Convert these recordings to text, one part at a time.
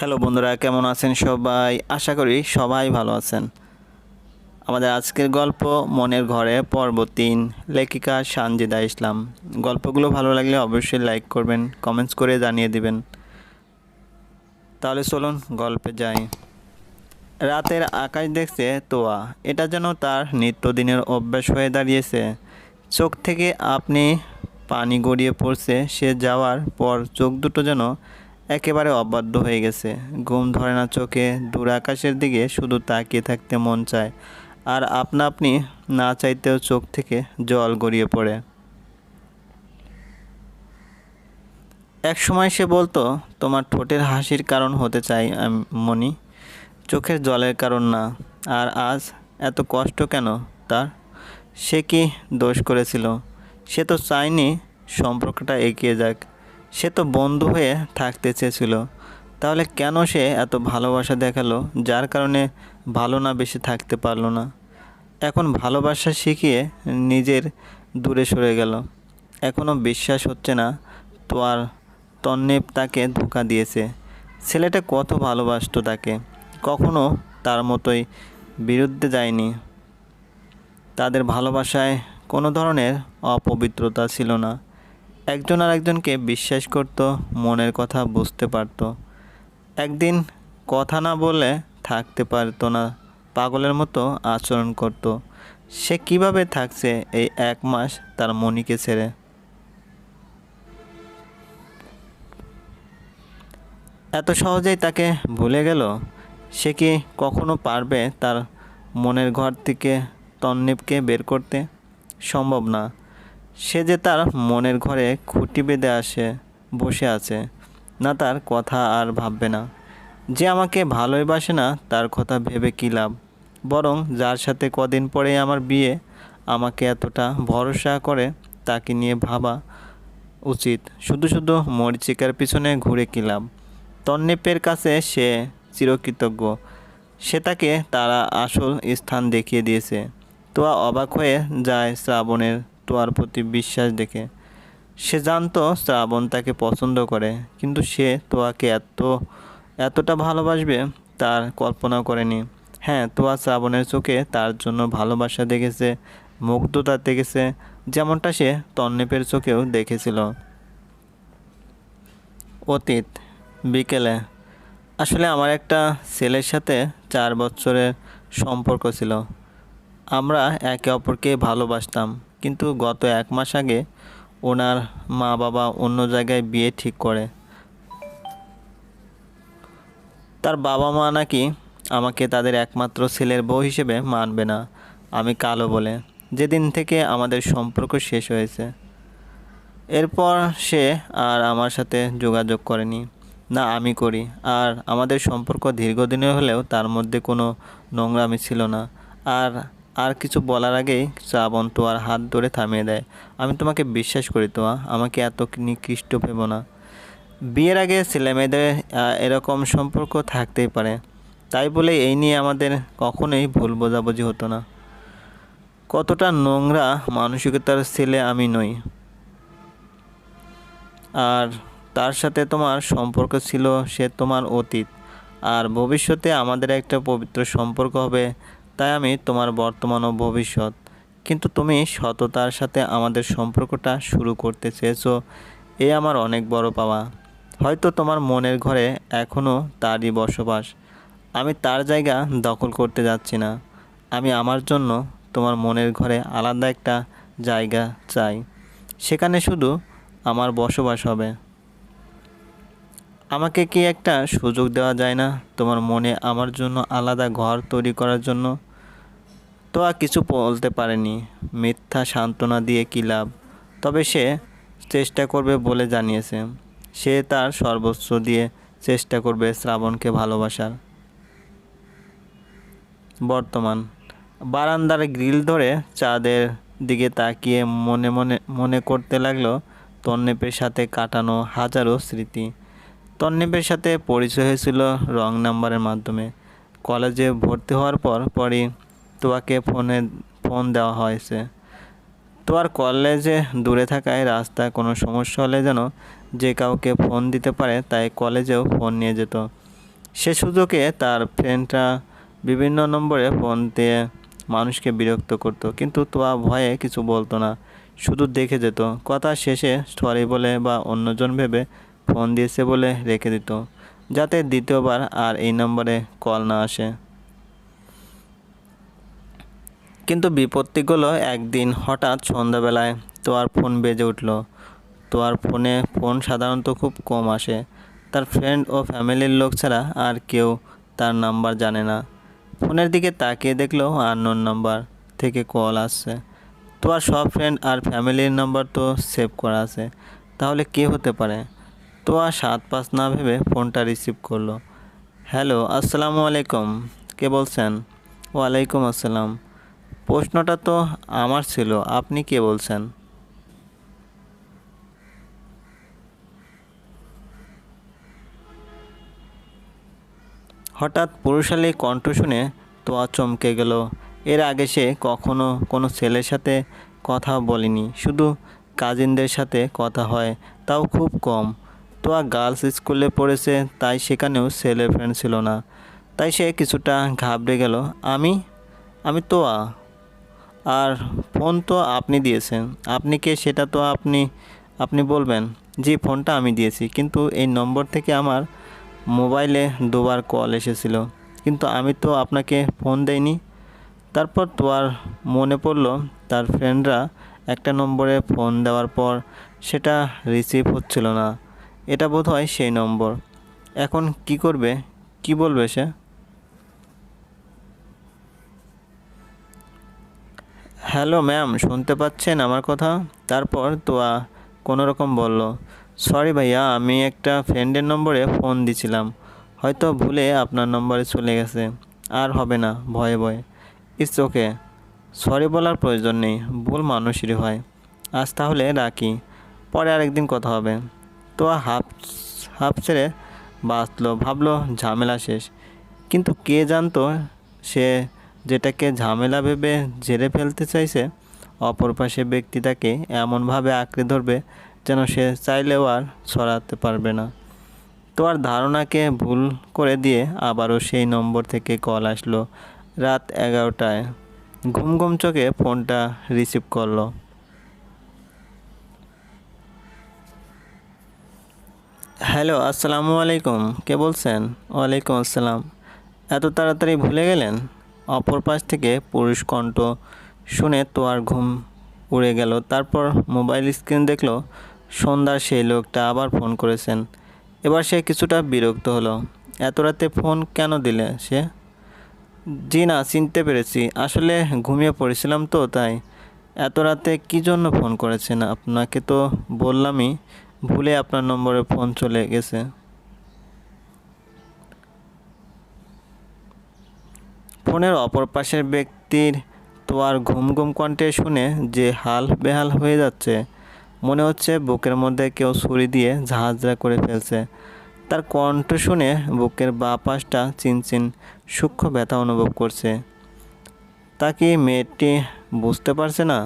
Hello বন্ধুরা, কেমন আছেন সবাই? আশা করি সবাই ভালো আছেন। আমাদের আজকের গল্প মনের ঘরে পর্ব তিন, লেখিকা সানজিদা ইসলাম। গল্পগুলো ভালো লাগলে অবশ্যই লাইক করবেন, কমেন্টস করে জানিয়ে দিবেন। তাহলে চলুন গল্পে যাই। রাতের আকাশ দেখছে তোয়া। এটা যেন তার নিত্যদিনের অভ্যাস হয়ে দাঁড়িয়েছে। চোখ থেকে আপনি পানি গড়িয়ে পড়ছে, সে যাওয়ার পর চোখ দুটো যেন একেবারে অবাধ্য হয়ে গেছে। ঘুম ধরে না চোখে, দূর আকাশের দিকে শুধু তাকিয়ে থাকতে মন চায়। আর আপনা আপনি না চাইতেও চোখ থেকে জল গড়িয়ে পড়ে। এক সময় সে বলতো, তোমার ঠোঁটের হাসির কারণ হতে চাই আমি মনি চোখের জলের কারণ না। আর আজ এত কষ্ট কেন তার? সে কি দোষ করেছিল? সে তো চায়নি সম্পর্কটা এগিয়ে যাক। সে তো বন্ধু হয়ে থাকতে চেয়েছিল। তাহলে কেন সে এত ভালোবাসা দেখাল, যার কারণে ভালো না বেশি থাকতে পারল না? এখন ভালোবাসা শিখিয়ে নিজের দূরে সরে গেল। এখনও বিশ্বাস হচ্ছে না, তো আর তন্নেব তাকে ধোকা দিয়েছে। ছেলেটা কত ভালোবাসতো তাকে, কখনো তার মতোই বিরুদ্ধে যায়নি। তাদের ভালোবাসায় কোনো ধরনের অপবিত্রতা ছিল না। একজন আর একজনকে বিশ্বাস করত, মনের কথা বুঝতে পারত। একদিন কথা না বলে থাকতে পারতো না, পাগলের মতো আচরণ করত। সে কীভাবে থাকছে এই এক মাস তার মনিকে ছেড়ে? এত সহজেই তাকে ভুলে গেল? সে কি কখনো পারবে তার মনের ঘর থেকে তন্নিপকে বের করতে? সম্ভব না। সে যে তার মনের ঘরে খুঁটি বেঁধে আসে, বসে আছে, না তার কথা আর ভাববে না। যে আমাকে ভালোই বাসে না, তার কথা ভেবে কী লাভ? বরং যার সাথে কদিন পরেই আমার বিয়ে আমাকে এতটা ভরসা করে, তাকে নিয়ে ভাবা উচিত। শুধু শুধু মরিচিকার পিছনে ঘুরে কী লাভ? তন্নিপের কাছে সে চিরকৃতজ্ঞ। সে তাকে তারা আসল স্থান দেখিয়ে দিয়েছে। তোয়া অবাক হয়ে যায় শ্রাবণের তোয়ার প্রতি বিশ্বাস দেখে। সে জানতো শ্রাবণ তাকে পছন্দ করে, কিন্তু সে তোয়াকে এত, এতটা ভালোবাসবে তার কল্পনা করেনি। হ্যাঁ তোয়া শ্রাবণের চোখে তার জন্য ভালোবাসা দেখেছে, মুগ্ধতা দেখেছে, যেমনটা সে তন্নেপের চোখেও দেখেছিল। অতীত, বিকেলে। আসলে আমার একটা ছেলের সাথে চার বছরের সম্পর্ক ছিল। আমরা একে অপরকে ভালোবাসতাম। কিন্তু গত এক মাস আগে ওনার মা বাবা অন্য জায়গায় বিয়ে ঠিক করে। তার বাবা মা নাকি আমাকে তাদের একমাত্র ছেলের বউ হিসেবে মানবে না, আমি কালো বলে। যেদিন থেকে আমাদের সম্পর্ক শেষ হয়েছে। এরপর সে আর আমার সাথে যোগাযোগ করেনি। না, আমি করি। আর আমাদের সম্পর্ক দীর্ঘদিনের হলেও তার মধ্যে কোনো নোংরামি ছিল না। আর আর কিছু বলার আগেই শ্রাবণ তোয়ার হাত ধরে থামিয়ে দেয়। আমি তোমাকে বিশ্বাস করি তোয়া, আমাকে এত নিকৃষ্ট ভেবো না। বিয়ের আগে ছেলে মেয়েদের এরকম সম্পর্ক থাকতেই পারে। তাই বলে এই নিয়ে আমাদের কখনোই ভুল বোঝাবুঝি হতো না। কতটা নোংরা মানসিকতার ছেলে আমি নই। আর তার সাথে তোমার সম্পর্ক ছিল সে তোমার অতীত। আর ভবিষ্যতে আমাদের একটা পবিত্র সম্পর্ক হবে তাই আমি তোমার বর্তমান ও ভবিষ্যৎ। কিন্তু তুমি সততার সাথে আমাদের সম্পর্কটা শুরু করতে চেয়েছো, এ আমার অনেক বড় পাওয়া। হয়তো তোমার মনের ঘরে এখনও তারই বসবাস। আমি তার জায়গা দখল করতে যাচ্ছি না। আমি আমার জন্য তোমার মনের ঘরে আলাদা একটা জায়গা চাই। সেখানে শুধু আমার বসবাস হবে। আমাকে কি একটা সুযোগ দেওয়া যায় না তোমার মনে আমার জন্য আলাদা ঘর তৈরি করার জন্য? তো আর কিছু বলতে পারেনি। মিথ্যা সান্ত্বনা দিয়ে কী লাভ? তবে সে চেষ্টা করবে বলে জানিয়েছে। সে তার সর্বোচ্চ দিয়ে চেষ্টা করবে শ্রাবণকে ভালোবাসার। বর্তমান বারান্দার গ্রিল ধরে চাঁদের দিকে তাকিয়ে মনে মনে মনে করতে লাগল তন্নেপের সাথে কাটানো হাজারো স্মৃতি। তন্নেপের সাথে পরিচয় হয়েছিল রং নাম্বারের মাধ্যমে। কলেজে ভর্তি হওয়ার পর পরই তোয়াকে ফোনে, ফোন দেওয়া হয়েছে। তো আর কলেজে দূরে থাকায় রাস্তায় কোনো সমস্যা হলে যেন যে কাউকে ফোন দিতে পারে তাই কলেজেও ফোন নিয়ে যেত। সে সুযোগে তার ফ্রেন্ডরা বিভিন্ন নম্বরে ফোন দিয়ে মানুষকে বিরক্ত করতো, কিন্তু তোয়া ভয়ে কিছু বলতো না, শুধু দেখে যেত। কথা শেষে সরি বলে বা অন্যজন ভেবে ফোন দিয়েছে বলে রেখে দিত, যাতে দ্বিতীয়বার আর এই নম্বরে কল না আসে। কিন্তু বিপত্তিগুলো একদিন হঠাৎ সন্ধ্যাবেলায় তোয়ার ফোন বেজে উঠল। তোয়ার ফোনে ফোন সাধারণত খুব কম আসে। তার ফ্রেন্ড ও ফ্যামিলির লোক ছাড়া আর কেউ তার নাম্বার জানে না। ফোনের দিকে তাকিয়ে দেখল আননোন নাম্বার থেকে কল আসছে। তোয়ার সব ফ্রেন্ড আর ফ্যামিলির নাম্বার তো সেভ করা আছে। তাহলে কে হতে পারে? তোয়া সাত পাঁচ না ভেবে ফোনটা রিসিভ করল। হ্যালো, আসসালামু আলাইকুম। কে বলছেন? ওয়ালাইকুম আসসালাম। প্রশ্নটা তো আমার ছিল, আপনি কে বলছেন? হঠাৎ পুরুষালী কণ্ঠ শুনে তোয়া চমকে গেল। এর আগে সে কখনো কোনো ছেলের সাথে কথা বলেনি, শুধু কাজিনদের সাথে কথা হয়, তাও খুব কম। তোয়া গার্লস স্কুলে পড়েছে, তাই সেখানেও ছেলে ফ্রেন্ড ছিল না। তাই সে কিছুটা ঘাবড়ে গেল। আমি? আমি তোয়া আর ফোন তো আপনি দিয়েছেন। আপনি কে সেটা তো আপনি আপনি বলবেন। জি ফোনটা আমি দিয়েছি। কিন্তু এই নম্বর থেকে আমার মোবাইলে দুবার কল এসেছিল। কিন্তু আমি তো আপনাকে ফোন দেইনি। তারপর তোয়ার মনে পড়ল, তার ফ্রেন্ডরা একটা নম্বরে ফোন দেওয়ার পর সেটা রিসিভ হচ্ছিল না। এটা বোধ হয় সেই নম্বর। এখন কি করবে? কি বলবে সে? হ্যালো ম্যাম, শুনতে পাচ্ছেন আমার কথা? তারপর তোয়া কোনো রকম বলল, সরি ভাইয়া, আমি একটা ফ্রেন্ডের নম্বরে ফোন দিছিলাম। হয়তো ভুলে আপনার নম্বরে চলে গেছে। আর হবে না, ভয়ে ভয়ে। It's okay. সরি বলার প্রয়োজন নেই, ভুল মানুষেরই হয়। আজ তাহলে রাখি। পরে আরেকদিন কথা হবে। তো হাফ হাফ ছেড়ে বাঁচলো, ভাবলো ঝামেলা শেষ। কিন্তু কে জানতো সে যেটাকে ঝামেলা ভেবে ঝেড়ে ফেলতে চাইছে, অপর পাশে ব্যক্তি তাকে এমনভাবে আঁকড়ে ধরবে যেন সে চাইলেও আর ছড়াতে পারবে না। তো আর ধারণাকে ভুল করে দিয়ে আবারও সেই নম্বর থেকে কল আসলো রাত এগারোটায়। ঘুম ঘুম চোখে ফোনটা রিসিভ করল। হ্যালো, আসসালামু আলাইকুম। কে বলছেন? ওয়ালাইকুম আসসালাম। এত তাড়াতাড়ি ভুলে গেলেন? অপর পাশ থেকে পুরুষ কণ্ঠ শুনে তো আর ঘুম উড়ে গেল। তারপর মোবাইল স্ক্রিন দেখল, সন্ধ্যার সেই লোকটা আবার ফোন করেছেন। এবার সে কিছুটা বিরক্ত হলো। এত রাতে ফোন কেন দিলে সে? জি না, চিনতে পেরেছি। আসলে ঘুমিয়ে পড়েছিলাম তো, তাই। এত রাতে কী জন্য ফোন করেছেন? আপনাকে তো বললামই ভুলে আপনার নম্বরে ফোন চলে গেছে। ফোনের অপর পাশের ব্যক্তির তো আর ঘুম ঘুম কণ্ঠে শুনে যে হাল বেহাল হয়ে যাচ্ছে, মনে হচ্ছে বুকের মধ্যে কেউ ছুরি দিয়ে ঝাঁঝরা করে ফেলছে। তার কণ্ঠ শুনে বুকের বা পাশটা চিনচিন সূক্ষ্ম ব্যথা অনুভব করছে। তা কি মেয়েটি বুঝতে পারছে না?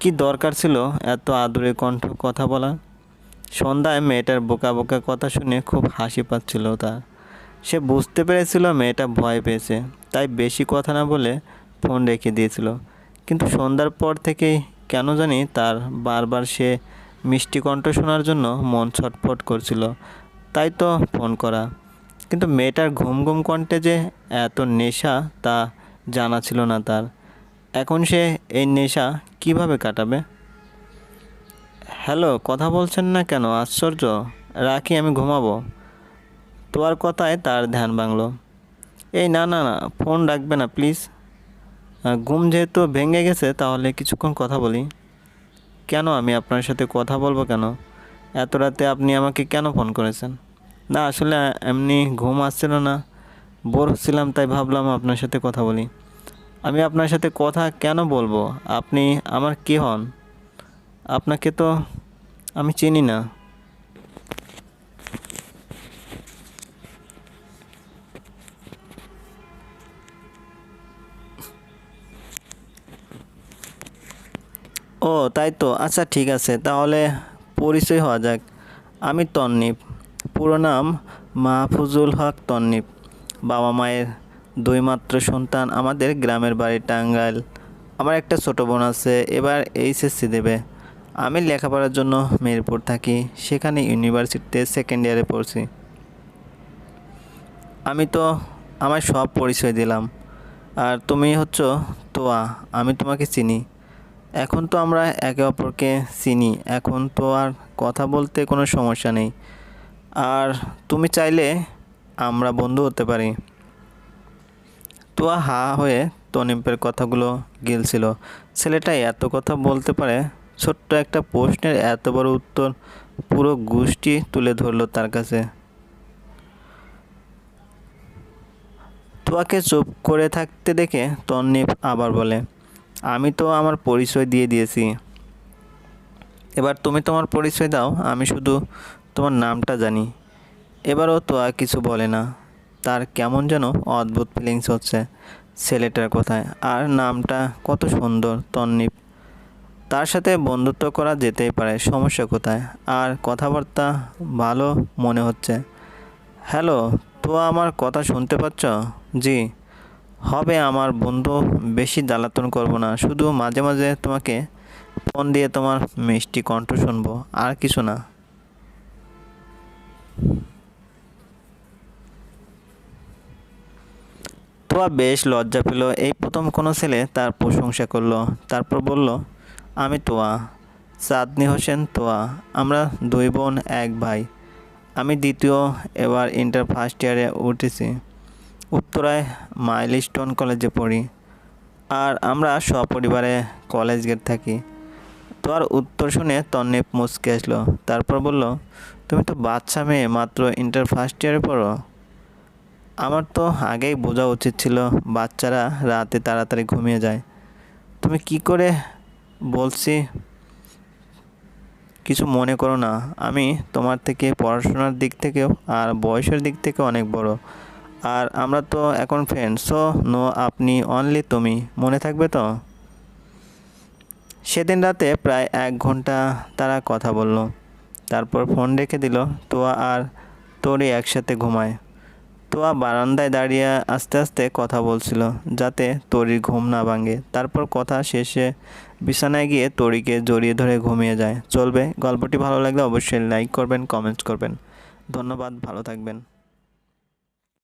কি দরকার ছিল এত আদুরে কণ্ঠ কথা বলা সন্ধ্যায় মেয়েটার বোকা বোকা কথা শুনে খুব হাসি পাচ্ছিল তার। সে বুঝতে পেরেছিল মেয়েটা ভয় পেয়েছে, তাই বেশি কথা না বলে ফোন রেখে দিয়েছিল। কিন্তু সন্ধ্যার পর থেকেই কেন জানি তার বারবার সে মিষ্টি কণ্ঠ শোনার জন্য মন ছটফট করছিল, তাই তো ফোন করা। কিন্তু মেয়েটার ঘুম ঘুম কণ্ঠে যে এত নেশা তা জানা ছিল না তার। এখন সে এই নেশা কীভাবে কাটাবে? হ্যালো, কথা বলছেন না কেন? আশ্চর্য। রাখি, আমি ঘুমাবো। তোয়ার কথায় তার ধ্যান ভাঙলো। এই না না না, ফোন রাখবে না, প্লিজ। ঘুম যেহেতু ভেঙে গেছে, তাহলে কিছুক্ষণ কথা বলি। কেন আমি আপনার সাথে কথা বলব কেন? এত রাতে আপনি আমাকে কেন ফোন করেছেন? না, আসলে এমনি ঘুম আসছিল না। বোর হচ্ছিলাম তাই ভাবলাম আপনার সাথে কথা বলি। আমি আপনার সাথে কথা কেন বলব? আপনি আমার কে হন? আপনাকে তো আমি চিনি না। ও, তাই তো। আচ্ছা ঠিক আছে। তাহলে পরিচয় হওয়া যাক। আমি তন্নিপ। পুরো নাম মাহফুজুল হক তন্নিপ। বাবা মায়ের দুই মাত্র সন্তান আমাদের গ্রামের বাড়ি টাঙ্গাইল। আমার একটা ছোটো বোন আছে। এবার এইচএসসি দেবে। আমি লেখাপড়ার জন্য মিরপুর থাকি, সেখানে ইউনিভার্সিটিতে সেকেন্ড ইয়ারে পড়ছি। আমি তো আমার সব পরিচয় দিলাম। আর তুমি হচ্ছ তোয়া, আমি তোমাকে চিনি। এখন তো আমরা একে অপরকে চিনি, এখন তো আর কথা বলতে কোনো সমস্যা নেই। আর তুমি চাইলে আমরা বন্ধু হতে পারি। তোয়া হা হয়ে তনিম্পের কথাগুলো গিলছিল। ছেলেটা এত কথা বলতে পারে ছোট্ট একটা প্রশ্নের এত বড় উত্তর পুরো গোষ্ঠী তুলে ধরলো তার কাছে। তোয়াকে চুপ করে থাকতে দেখে তন্নিপ আবার বলে, আমি তো আমার পরিচয় দিয়ে দিয়েছি। এবার তুমি তোমার পরিচয় দাও, আমি শুধু তোমার নামটা জানি। এবারও তোয়া কিছু বলে না। তার কেমন যেন অদ্ভুত ফিলিংস হচ্ছে ছেলেটার কথায়। আর নামটা কত সুন্দর তন্নিপ তার সাথে বন্ধুত্ব করা যেতেই পারে, সমস্যা কোথায়? আর কথাবার্তা ভালো মনে হচ্ছে। হ্যালো তো আমার কথা শুনতে পাচ্ছ? জি। হবে আমার বন্ধু বেশি জ্বালাতন করব না, শুধু মাঝে মাঝে তোমাকে ফোন দিয়ে তোমার মিষ্টি কণ্ঠ শুনব, আর কিছু না। তোয়া বেশ লজ্জা পেল, এই প্রথম কোনো ছেলে তার প্রশংসা করল, তারপর বলল আমি তোয়া চাঁদনি হোসেন তোয়া, আমরা দুই বোন, এক ভাই। আমি দ্বিতীয়, এবার ইন্টার ফার্স্ট ইয়ারে উঠেছি। উত্তরায় মাইলস্টোন কলেজে পড়ি। আর আমরা সপরিবারে কলেজ গেট থাকি। তোর উত্তর শুনে তন্নিপ মুচকে আসলো। তারপর বলল, তুমি তো বাচ্চা মেয়ে, মাত্র ইন্টার ফার্স্ট ইয়ারে পড়ো? আমার তো আগেই বোঝা উচিত ছিল, বাচ্চারা রাতে তাড়াতাড়ি ঘুমিয়ে যায়। তুমি কি করে বলছি, কিছু মনে করো না। আমি তোমার থেকে পড়াশোনার দিক থেকেও আর বয়সের দিক থেকে অনেক বড়। আর আমরা তো এখন ফ্রেন্ড সো নো আপনি অনলি তুমি। মনে থাকবে তো? সেদিন রাতে প্রায় এক ঘণ্টা তারা কথা বলল। তারপর ফোন রেখে দিল, তোয়া আর তোরই একসাথে ঘুমায়। তোয়া বারান্দায় দাঁড়িয়ে আস্তে আস্তে কথা বলছিল, যাতে তরির ঘুম না ভাঙে। তারপর কথা শেষে বিছানায় গিয়ে তরিকে জড়িয়ে ধরে ঘুমিয়ে যায়। চলবে। গল্পটি ভালো লাগলে অবশ্যই লাইক করবেন কমেন্টস করবেন। ধন্যবাদ, ভালো থাকবেন।